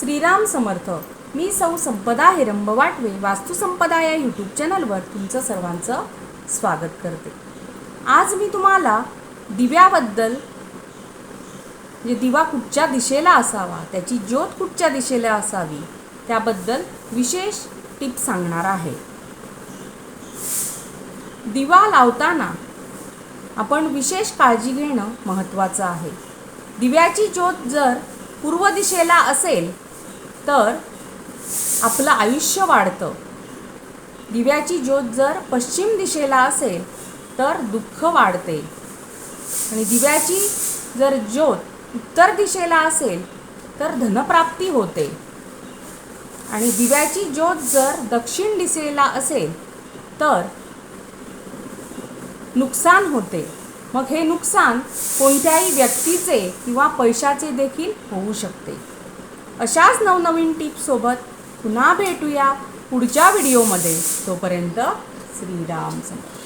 श्रीराम समर्थ. मी सौ संपदा हिरंब वाटवे वास्तुसंपदा या यूट्यूब चॅनलवर तुमचं सर्वांचं स्वागत करते. आज मी तुम्हाला दिव्याबद्दल म्हणजे दिवा कुठच्या दिशेला असावा त्याची ज्योत कुठच्या दिशेला असावी त्याबद्दल विशेष टिप सांगणार आहे. दिवा लावताना आपण विशेष काळजी घेणं महत्त्वाचं आहे. दिव्याची ज्योत जर पूर्व दिशेला असेल तर आपलं आयुष्य वाढतं. दिव्याची ज्योत जर पश्चिम दिशेला असेल तर दुःख वाढते. आणि दिव्याची जर ज्योत उत्तर दिशेला असेल तर धनप्राप्ती होते. आणि दिव्याची ज्योत जर दक्षिण दिशेला असेल तर नुकसान होते. मग हे नुकसान कोणत्याही व्यक्तीचे किंवा पैशाचे देखील होऊ शकते. अशाच नवनवीन टिप्ससोबत पुन्हा भेटूया पुढच्या व्हिडिओमध्ये. तोपर्यंत श्रीराम समर्थ.